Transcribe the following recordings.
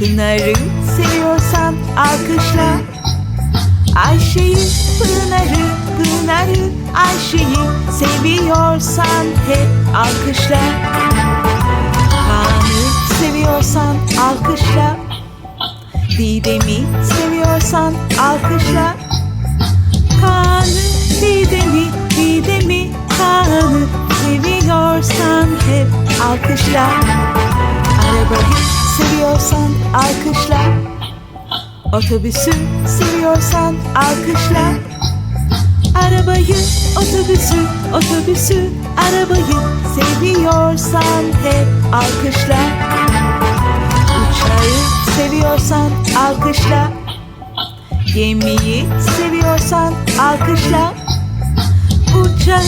Pınar'ı seviyorsan alkışla. Ayşe'yi, Pınar'ı, Pınar'ı, Ayşe'yi seviyorsan hep alkışla. Kaan'ı seviyorsan alkışla. Didem'i seviyorsan alkışla. Kaan'ı, Didem'i, Didem'i, Kaan'ı seviyorsan hep alkışla seviyorsan alkışla. Otobüsü seviyorsan alkışla. Arabayı, otobüsü, otobüsü, arabayı seviyorsan hep alkışla. Uçağı seviyorsan alkışla. Gemiyi seviyorsan alkışla. Uçağı,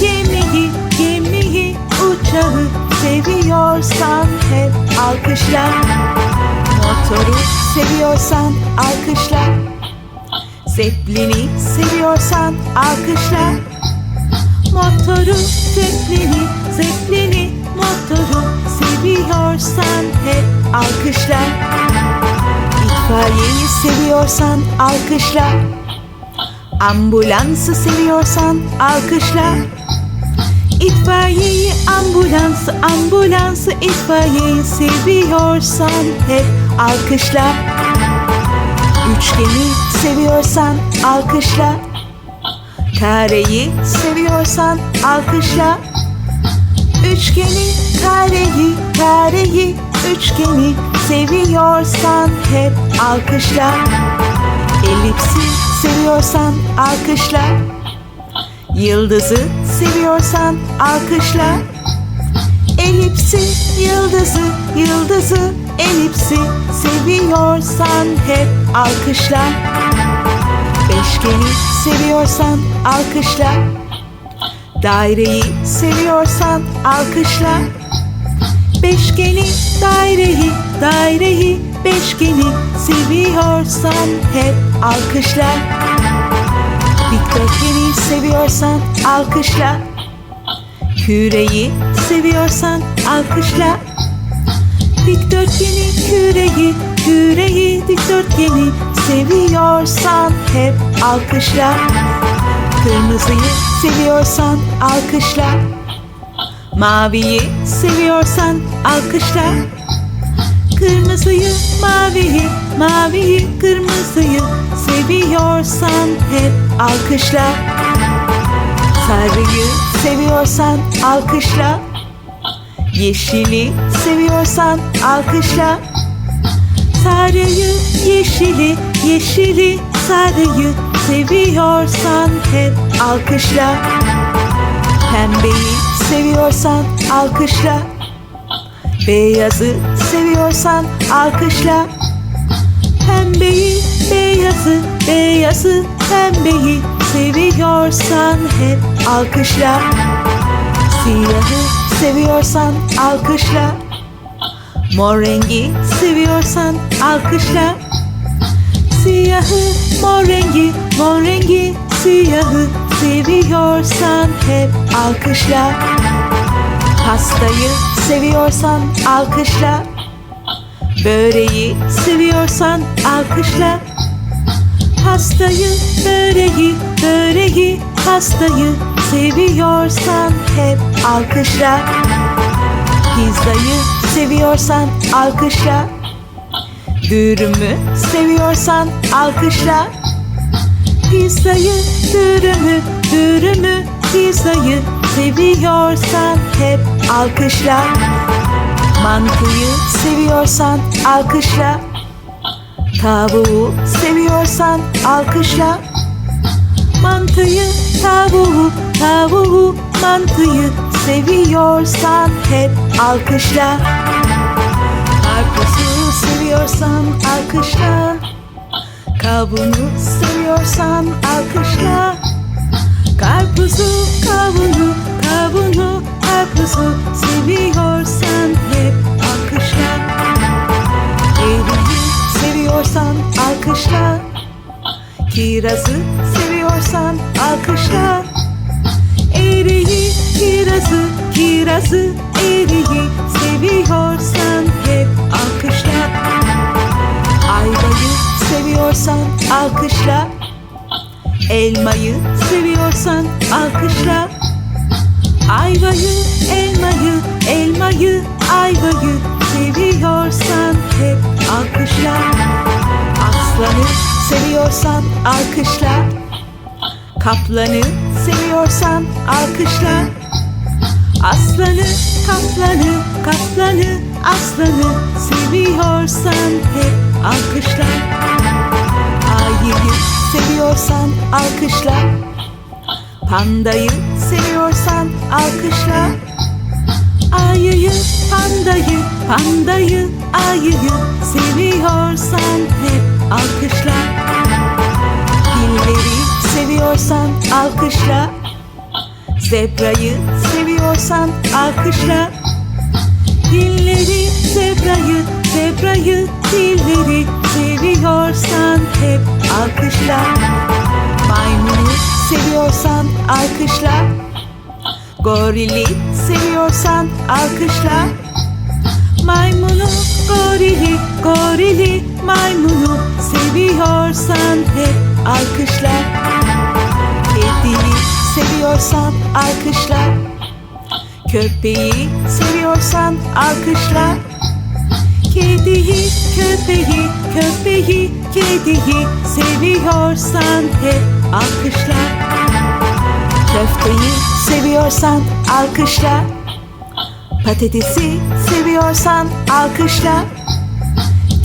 gemiyi, uçağı seviyorsan hep alkışla. Motoru seviyorsan alkışla. Zeplini seviyorsan alkışla. Motoru, zeplini, zeplini, motoru seviyorsan hep alkışla. İtfaiyeyi seviyorsan alkışla. Ambulansı seviyorsan alkışla İtfaiyeyi, ambulansı, ambulansı, itfaiyeyi seviyorsan hep alkışla. Üçgeni seviyorsan alkışla. Kareyi seviyorsan alkışla. Üçgeni, kareyi, kareyi, üçgeni seviyorsan hep alkışla. Elipsi seviyorsan alkışla. Yıldızı seviyorsan alkışla. Elipsi, yıldızı, yıldızı, elipsi seviyorsan hep alkışla. Beşgeni seviyorsan alkışla. Daireyi seviyorsan alkışla. Beşgeni, daireyi, daireyi, beşgeni seviyorsan hep alkışla Dikdörtgeni seviyorsan alkışla. Küreyi seviyorsan alkışla. Dikdörtgeni, küreyi, küreyi, dikdörtgeni seviyorsan hep alkışla. Kırmızıyı seviyorsan alkışla. Maviyi seviyorsan alkışla. Kırmızıyı, maviyi, maviyi, kırmızıyı seviyorsan hep alkışla. Sarıyı seviyorsan alkışla. Yeşili seviyorsan alkışla. Sarıyı, yeşili, yeşili, sarıyı seviyorsan hep alkışla. Pembeyi seviyorsan alkışla. Beyazı seviyorsan alkışla. Pembeyi, beyazı, beyazı, pembeyi seviyorsan hep alkışla. Siyahı seviyorsan alkışla. Mor rengi seviyorsan alkışla. Siyahı, mor rengi, mor rengi, siyahı seviyorsan hep alkışla. Pastayı seviyorsan alkışla. Böreği seviyorsan alkışla Pastayı, böreği, böreği, pastayı seviyorsan hep alkışla. Pizzayı seviyorsan alkışla. Dürümü seviyorsan alkışla. Pizzayı, dürümü, dürümü, pizzayı seviyorsan hep alkışla. Mantıyı seviyorsan alkışla Tavuğu seviyorsan alkışla. Mantıyı, tavuğu, tavuğu, mantıyı seviyorsan hep alkışla. Karpuzu seviyorsan alkışla. Kavunu seviyorsan alkışla. Karpuzu, kavunu, kavunu, karpuzu seviyorsan hep alkışla. Seviyorsan alkışla Kirazı seviyorsan alkışla Eriyi, kirazı, kirazı, eriyi seviyorsan hep alkışla Ayvayı seviyorsan alkışla Elmayı seviyorsan alkışla Ayvayı, elmayı, elmayı, ayvayı seviyorsan hep alkışla. Aslanı seviyorsan alkışla. Kaplanı seviyorsan alkışla. Aslanı, kaplanı, kaplanı, aslanı seviyorsan hep alkışla. Ayıyı seviyorsan alkışla. Pandayı seviyorsan alkışla. Ayıyı, pandayı, pandayı, ayıyı seviyorsan hep alkışla. Filleri seviyorsan alkışla. Zebrayı seviyorsan alkışla. Dilleri, zebrayı, zebrayı, dilleri seviyorsan hep alkışla. Maymunu seviyorsan alkışla. Gorili seviyorsan alkışla. Maymunu, gorili, gorili, maymunu seviyorsan hep alkışla. Kediyi seviyorsan alkışla. Köpeği seviyorsan alkışla. Kediyi, köpeği, köpeği, kediyi seviyorsan hep alkışla. Köfteyi seviyorsan alkışla. Patatesi seviyorsan alkışla.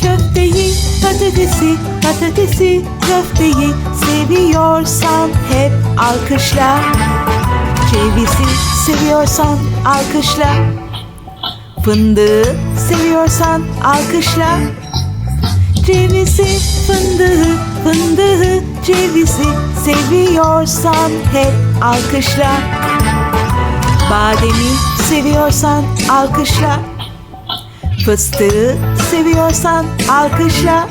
Köfteyi, patatesi, patatesi, köfteyi seviyorsan hep alkışla. Cevizi seviyorsan alkışla. Fındığı seviyorsan alkışla. Cevizi, fındığı, fındığı, cevizi seviyorsan hep alkışla. Bademi seviyorsan alkışla. Fıstığı seviyorsan alkışla.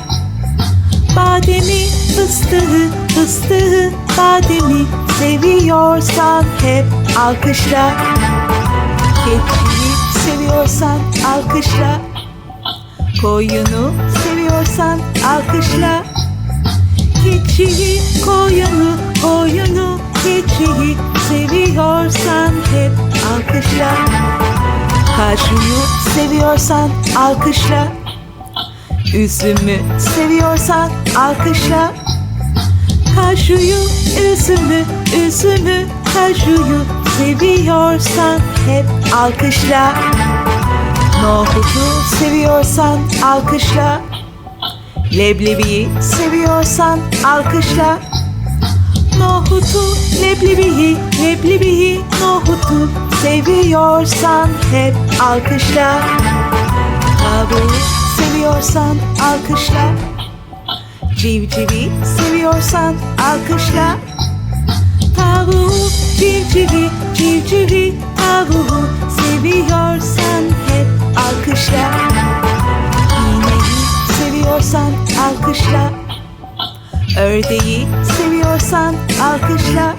Bademi, fıstığı, fıstığı, bademi seviyorsan hep alkışla. Keçiyi seviyorsan alkışla. Koyunu seviyorsan alkışla. Keçiyi, koyunu, koyunu, keçiyi seviyorsan hep alkışla. Kaşuyu seviyorsan alkışla. Üzümü seviyorsan alkışla. Kaşuyu, üzümü, üzümü, kaşuyu seviyorsan hep alkışla. Nohutu seviyorsan alkışla. Leblebiyi seviyorsan alkışla. Nohutu, leblebiyi, leblebiyi, nohutu seviyorsan hep alkışla. Tavuğu seviyorsan alkışla. Civcivi seviyorsan alkışla. Tavuğu, civcivi, alkışla. Ördeği seviyorsan alkışla.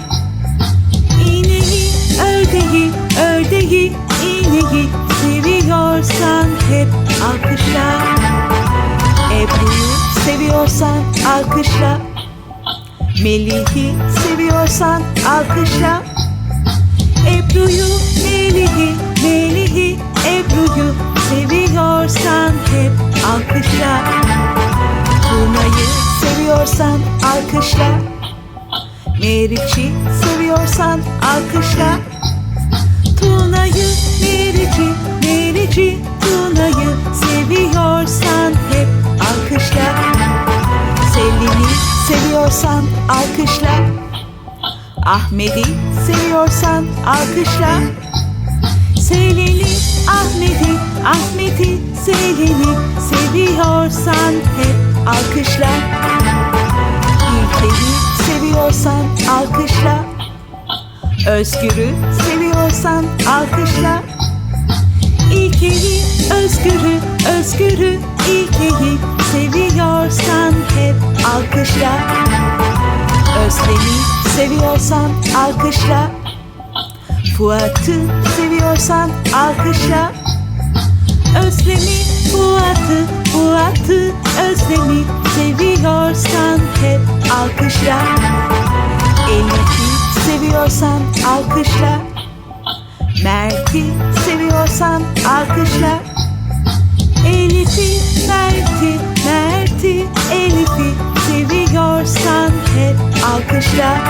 İğneyi, ördeği, ördeği, iğneyi seviyorsan hep alkışla. Ebru'yu seviyorsan alkışla. Melih'i seviyorsan alkışla. Ebru'yu, Melih'i, Melih'i, Ebru'yu seviyorsan hep alkışla. Tuna'yı seviyorsan alkışla. Meriç'i seviyorsan alkışla. Tuna'yı, Meriç'i, Meriç'i, Tuna'yı seviyorsan hep alkışla. Selin'i seviyorsan alkışla. Ahmet'i seviyorsan alkışla. Selin'i, Ahmet'i, Ahmet'i, Selin'i seviyorsan hep alkışla. İlkeli seviyorsan alkışla. Özgür'ü seviyorsan alkışla. İlkeyi, Özgür'ü, Özgür'ü, İlkeyi seviyorsan hep alkışla. Özlem'i seviyorsan alkışla. Fuat'ı seviyorsan alkışla. Özlem'i, Fuat'ı, Fuat'ı Özlem'i seviyorsan hep alkışla. Elif'i seviyorsan alkışla. Mert'i seviyorsan alkışla. Elif'i, Mert'i, Mert'i, Elif'i seviyorsan hep alkışla